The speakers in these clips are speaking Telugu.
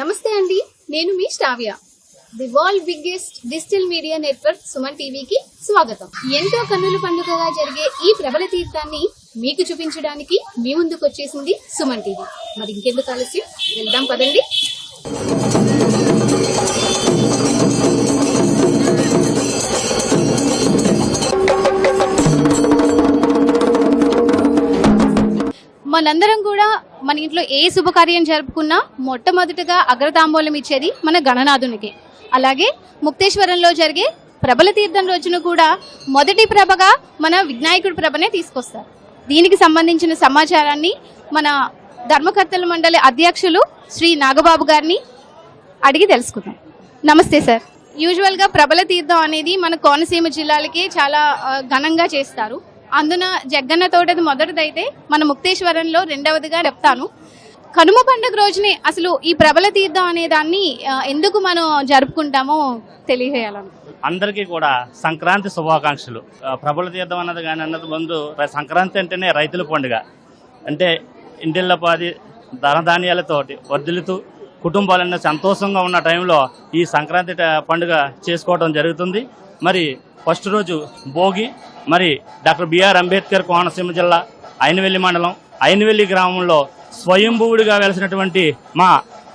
నమస్తే అండి నేను మీ Shravya. The world biggest digital media network Suman టీవీకి స్వాగతం. ఎంతో కన్నుల పండుగగా జరిగే ఈ ప్రబల తీర్థాన్ని మీకు చూపించడానికి మీ ముందుకు వచ్చేసింది సుమన్ టీవీ. మరి ఇంకెందుకు ఆలస్యం? వెళ్దాం పదండి. మనందరం కూడా మన ఇంట్లో ఏ శుభకార్యం జరుపుకున్నా మొట్టమొదటగా అగ్రతాంబూలం ఇచ్చేది మన గణనాథునికి. అలాగే ముక్తేశ్వరంలో జరిగే ప్రభల తీర్థం రోజున కూడా మొదటి ప్రభగా మన వినాయకుడి ప్రభనే తీసుకొస్తారు. దీనికి సంబంధించిన సమాచారాన్ని మన ధర్మకర్తల మండలి అధ్యక్షులు శ్రీ నాగబాబు గారిని అడిగి తెలుసుకుందాం. నమస్తే సార్. యూజువల్గా ప్రబల తీర్థం అనేది మన కోనసీమ జిల్లాలకి చాలా ఘనంగా చేస్తారు. అందున జగ్గన్న తోటది మొదటిదైతే మన ముక్తేశ్వరంలో రెండవదిగా చెప్తాను. కనుమ పండుగ రోజునే అసలు ఈ ప్రబల తీర్థం అనే దాన్ని ఎందుకు మనం జరుపుకుంటామో తెలియజేయాలను. అందరికీ కూడా సంక్రాంతి శుభాకాంక్షలు. ప్రబల తీర్థం అన్నది కానీ అన్నది ముందు సంక్రాంతి అంటేనే రైతుల పండుగ. అంటే ఇంటిళ్ళపాది ధనధాన్యాలతోటి వర్ధిల్లుతూ కుటుంబాలన్నీ సంతోషంగా ఉన్న టైంలో ఈ సంక్రాంతి పండుగ చేసుకోవడం జరుగుతుంది. మరి ఫస్ట్ రోజు భోగి మరి డాక్టర్ బిఆర్ అంబేద్కర్ కోనసీమ జిల్లా అయినవెల్లి మండలం అయినవెల్లి గ్రామంలో స్వయంభువుడిగా వెలిసినటువంటి మా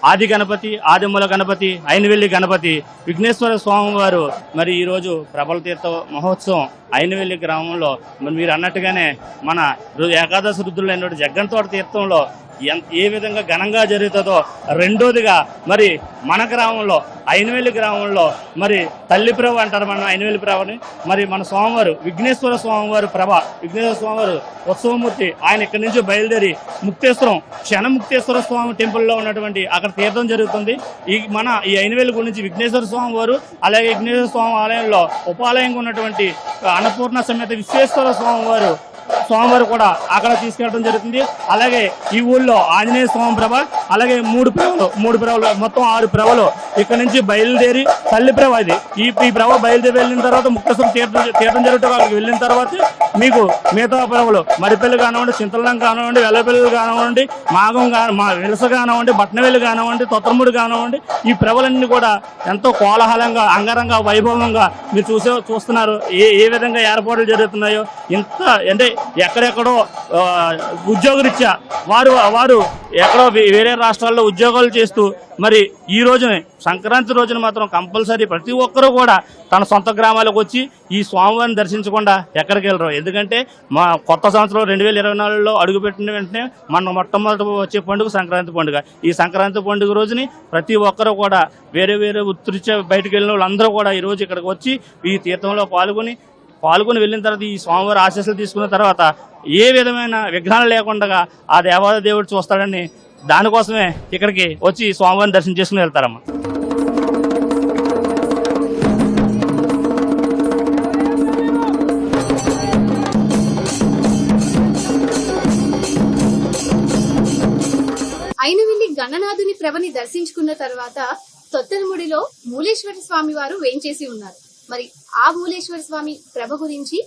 ఆది గణపతి ఆదిమూల గణపతి అయినవెల్లి గణపతి విఘ్నేశ్వర స్వామి వారు మరి ఈరోజు ప్రబల తీర్థ మహోత్సవం అయినవెల్లి గ్రామంలో. మరి మీరు అన్నట్టుగానే మన ఏకాదశి రుద్రులైనటువంటి జగ్గంతోట తీర్థంలో ఏ విధంగా ఘనంగా జరుగుతుందో రెండోదిగా మరి మన గ్రామంలో అయినవేలి గ్రామంలో మరి తల్లిప్రభ అంటారు మన అయినవేలి ప్రభని. మరి మన స్వామివారు విఘ్నేశ్వర స్వామివారు ప్రభ విఘ్నేశ్వర స్వామివారు ఉత్సవమూర్తి ఆయన ఇక్కడి నుంచి బయలుదేరి ముక్తేశ్వరం క్షణముక్తేశ్వర స్వామి టెంపుల్లో ఉన్నటువంటి అక్కడ తీర్థం జరుగుతుంది. ఈ మన ఈ అయినవేలు గురించి విఘ్నేశ్వర స్వామి వారు అలాగే విఘ్నేశ్వర స్వామి ఆలయంలో ఉపాలయంగా ఉన్నటువంటి అన్నపూర్ణ సమేత విశ్వేశ్వర స్వామి వారు స్వామివారు కూడా అక్కడ తీసుకెళ్ళడం జరుగుతుంది. అలాగే ఈ ఊళ్ళో ఆంజనేయ స్వామి ప్రభ అలాగే మూడు ప్రభలు మూడు ప్రభలు మొత్తం ఆరు ప్రభలు ఇక్కడ నుంచి బయలుదేరి తల్లి ప్రభ ఇది ఈ ఈ ప్రభ బయలుదేరి వెళ్ళిన తర్వాత ముక్తస్వరం తీర్థం తీర్థం జరుగుతుంది అక్కడికి వెళ్ళిన తర్వాత మీకు మిగతా ప్రభలు మరిపల్లి కానివ్వండి చింతలం కానివ్వండి వెల్లపల్లి కానివ్వండి మాగం కాని మా విలస కానివ్వండి బట్నవెల్లి కానివ్వండి తొత్తరముడి కానివ్వండి ఈ ప్రభలన్నీ కూడా ఎంతో కోలాహలంగా అంగరంగ వైభవంగా మీరు చూసే చూస్తున్నారు. ఏ ఏ విధంగా ఏర్పాట్లు జరుగుతున్నాయో ఇంత అంటే ఎక్కడెక్కడో ఉద్యోగరీత్యా వారు వారు ఎక్కడో వే- వేరే రాష్ట్రాల్లో ఉద్యోగాలు చేస్తూ మరి ఈ రోజునే సంక్రాంతి రోజున మాత్రం కంపల్సరీ ప్రతి ఒక్కరూ కూడా తన సొంత గ్రామాలకు వచ్చి ఈ స్వామివారిని దర్శించకుండా ఎక్కడికి వెళ్ళరు. ఎందుకంటే మా కొత్త సంవత్సరం రెండు వేల ఇరవై నాలుగులో అడుగుపెట్టిన వెంటనే మన మొట్టమొదటి వచ్చే పండుగ సంక్రాంతి పండుగ. ఈ సంక్రాంతి పండుగ రోజుని ప్రతి ఒక్కరూ కూడా వేరే వేరే వృత్తిరీత్యా బయటకు వెళ్ళిన వాళ్ళందరూ కూడా ఈరోజు ఇక్కడికి వచ్చి ఈ తీర్థంలో పాల్గొని పాల్గొని వెళ్ళిన తర్వాత ఈ స్వామివారి ఆశీస్సులు తీసుకున్న తర్వాత ఏ విధమైన విఘ్నాలు లేకుండా ఆ దేవాలయ దేవుడు చూస్తాడని దానికోసమే ఇక్కడికి వచ్చి స్వామివారిని దర్శనం చేసుకుని వెళ్తారమ్మా. అయినవెల్లి గణనాథుని ప్రభని దర్శించుకున్న తర్వాత తొత్తలముడిలో మూలేశ్వర స్వామి వారు వేంచేసి ఉన్నారు. మరి ఆ మూలేశ్వర స్వామి ప్రభ గురించి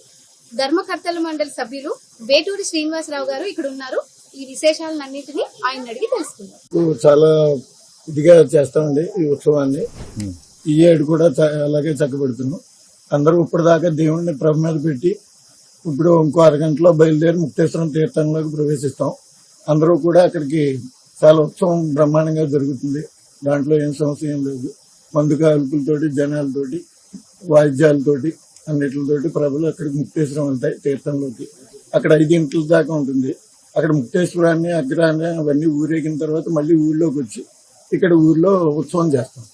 ధర్మకర్తల మండలి సభ్యులు వేటూరి శ్రీనివాసరావు గారు ఇక్కడ ఉన్నారు. ఈ విశేషాలన్నింటినీ ఆయన అడిగి తెలుసుకుందాం. ఇప్పుడు చాలా ఇదిగా చేస్తామండి ఈ ఉత్సవాన్ని. ఈ ఏడు కూడా అలాగే చక్కబెడుతున్నాం. అందరూ ఇప్పటిదాకా దేవుణ్ణి ప్రభ మీద పెట్టి ఇప్పుడు ఇంకో అరగంటలో బయలుదేరి ముక్తేశ్వరం తీర్థంలోకి ప్రవేశిస్తాం. అందరూ కూడా అక్కడికి చాలా ఉత్సవం బ్రహ్మాండంగా జరుగుతుంది. దాంట్లో ఏం సమస్య ఏం లేదు. మందు కాల్పులతోటి జనాలతోటి వాయిద్యాలతోటి అన్నిటితోటి ప్రభులు అక్కడికి ముక్తేశ్వరం వెళ్తాయి తీర్థంలోకి. అక్కడ ఐదింట్ల దాకా ఉంటుంది. అక్కడ ముక్తేశ్వరాన్ని అగ్రాన్ని అవన్నీ ఊరేగిన తర్వాత మళ్ళీ ఊళ్ళోకి వచ్చి ఇక్కడ ఊర్లో ఉత్సవం చేస్తాం.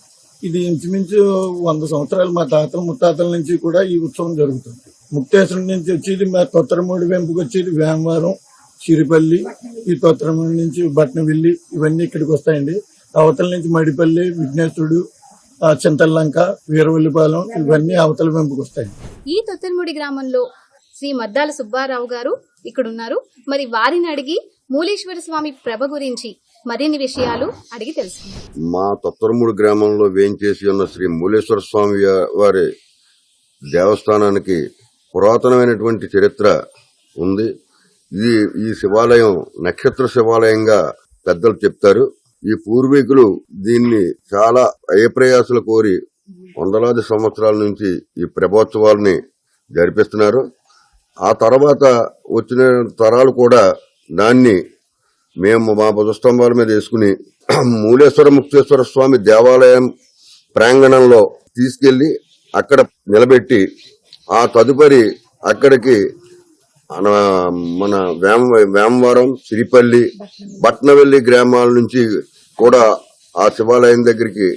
ఇది ఇంచుమించు వంద సంవత్సరాలు మా తాతల ముత్తాతల నుంచి కూడా ఈ ఉత్సవం జరుగుతుంది. ముక్తేశ్వరం నుంచి వచ్చేది మా తొత్తరమూడి వెంపుకి వచ్చేది వేమవరం చిరిపల్లి ఈ తొత్తరమూడి నుంచి బట్నవిల్లి ఇవన్నీ ఇక్కడికి వస్తాయండి. అవతల నుంచి మడిపల్లి విఘ్నేశ్వరుడు చింతల్లంక వీరవల్లిపాలెం ఇవన్నీ అవతల వెంపుకి వస్తాయి ఈ తొత్తలముడి గ్రామంలో శ్రీ మద్దాల సుబ్బారావు గారు ఇక్కడ ఉన్నారు మరి వారిని అడిగి మూలేశ్వర స్వామి ప్రభ గురించి మరిన్ని విషయాలు అడిగి తెలుసుకుందాం. మా తొత్తరమూడు గ్రామంలో వేంచేసి ఉన్న శ్రీ మూలేశ్వర స్వామి వారి దేవస్థానానికి పురాతనమైనటువంటి చరిత్ర ఉంది. ఇది ఈ శివాలయం నక్షత్ర శివాలయంగా పెద్దలు చెప్తారు. ఈ పూర్వీకులు దీన్ని చాలా అయప్రయాసలు కోరి వందలాది సంవత్సరాల నుంచి ఈ ప్రభోత్సవాల్ని జరిపిస్తున్నారు. ఆ తర్వాత వచ్చిన తరాలు కూడా దాన్ని మేము మా భుజస్తంభాల మీద వేసుకుని మూలేశ్వర ముక్తేశ్వర స్వామి దేవాలయం ప్రాంగణంలో తీసుకెళ్ళి అక్కడ నిలబెట్టి ఆ తదుపరి అక్కడికి మన మన వేమ వేమవరం సిరిపల్లి బట్నవెల్లి గ్రామాల నుంచి కూడా ఆ శివాలయం దగ్గరికి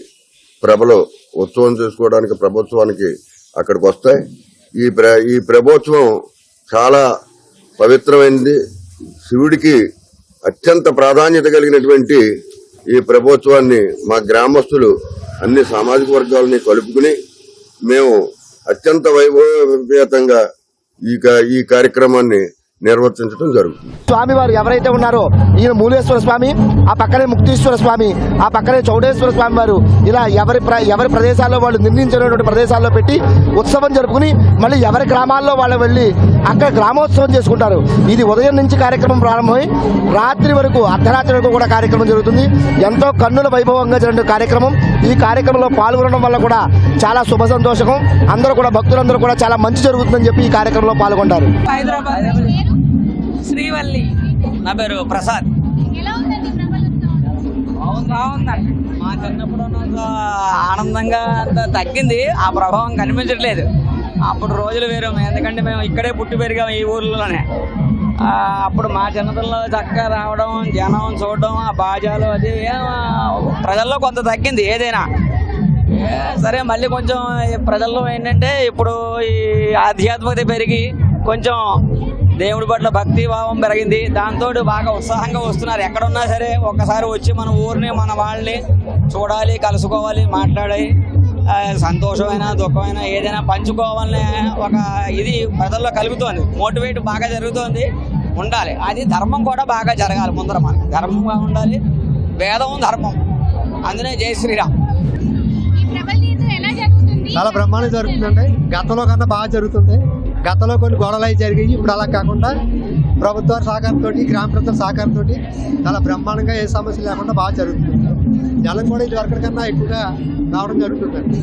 ప్రభలు ఉత్సవం చేసుకోవడానికి ప్రభుత్వానికి అక్కడికి వస్తాయి. ఈ ప్ర ఈ ప్రభోత్సవం చాలా పవిత్రమైనది శివుడికి అత్యంత ప్రాధాన్యత కలిగినటువంటి ఈ ప్రభోత్సవాన్ని మా గ్రామస్తులు అన్ని సామాజిక వర్గాలని కలుపుకుని మేము అత్యంత వైభవపేతంగా ఈ ఈ కార్యక్రమాన్ని నిర్వర్తించడం జరుగుతుంది. స్వామి వారు ఎవరైతే ఉన్నారో ఈయన మూలేశ్వర స్వామి ఆ పక్కనే ముక్తీశ్వర స్వామి ఆ పక్కనే చౌడేశ్వర స్వామి వారు ఇలా ఎవరి ప్ర- ఎవరి ప్రదేశాల్లో వాళ్ళు నిర్ణయించినటువంటి ప్రదేశాల్లో పెట్టి ఉత్సవం జరుపుకుని మళ్ళీ ఎవరి గ్రామాల్లో వాళ్ళు వెళ్ళి అక్కడ గ్రామోత్సవం చేసుకుంటారు. ఇది ఉదయం నుంచి కార్యక్రమం ప్రారంభమై రాత్రి వరకు అర్ధరాత్రి వరకు కూడా కార్యక్రమం జరుగుతుంది. ఎంతో కన్నుల వైభవంగా జరిగిన కార్యక్రమం. ఈ కార్యక్రమంలో పాల్గొనడం వల్ల కూడా చాలా శుభ సంతోషకం. అందరూ కూడా భక్తులందరూ కూడా చాలా మంచి జరుగుతుందని చెప్పి ఈ కార్యక్రమంలో పాల్గొంటారు. హైదరాబాద్. శ్రీవల్లి. నా పేరు ప్రసాద్. బాగుందండి మా చిన్నప్పుడు ఆనందంగా అంత తగ్గింది. ఆ ప్రభావం కనిపించట్లేదు. అప్పుడు రోజులు వేరు. ఎందుకంటే మేము ఇక్కడే పుట్టి పెరిగాం ఈ ఊర్లోనే. అప్పుడు మా చిన్నతనంలో చక్కగా రావడం జనం చూడడం ఆ బాజాలు అది ప్రజల్లో కొంత తగ్గింది ఏదైనా. సరే మళ్ళీ కొంచెం ప్రజల్లో ఏంటంటే ఇప్పుడు ఈ ఆధ్యాత్మికత పెరిగి కొంచెం దేవుడి పట్ల భక్తి భావం పెరిగింది. దాంతో బాగా ఉత్సాహంగా వస్తున్నారు. ఎక్కడున్నా సరే ఒక్కసారి వచ్చి మన ఊరిని మన వాళ్ళని చూడాలి కలుసుకోవాలి మాట్లాడాలి. సంతోషమైన దుఃఖమైన ఏదైనా పంచుకోవాలనే ఒక ఇది ప్రజల్లో కలుగుతోంది. మోటివేట్ బాగా జరుగుతోంది. ఉండాలి. అది ధర్మం కూడా బాగా జరగాలి ముందర మనకి ధర్మంగా ఉండాలి. వేదం ధర్మం. అందునే జై శ్రీరామ్. ఈ ప్రభలతీర్థం ఎలా జరుగుతుంది? చాలా బ్రహ్మాండం జరుగుతుందండి. గతంలో కన్నా బాగా జరుగుతుంది. గతంలో కొన్ని గొడవలు అయి జరిగాయి. ఇప్పుడు అలా కాకుండా ప్రభుత్వ సహకారంతో గ్రామ ప్రజల సహకారంతో చాలా బ్రహ్మాండంగా ఏ సమస్య లేకుండా బాగా జరుగుతుంది. జనం కూడా ఇదివరకటి కన్నా ఎక్కువగా రావడం జరుగుతుందండి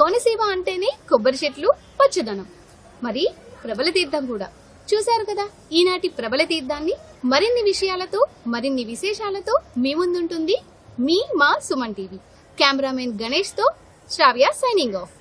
కోనసీమ అంటేనే కొబ్బరి చెట్లు పచ్చదనం. మరి ప్రబల తీర్థం కూడా. చూశారు కదా ఈనాటి ప్రబల తీర్థాన్ని మరిన్ని విషయాలతో మరిన్ని విశేషాలతో మీ ముందుంటుంది మీ మా సుమన్ టీవీ. కెమెరామెన్ గణేష్తో శ్రావ్య సైనింగ్ ఆఫ్.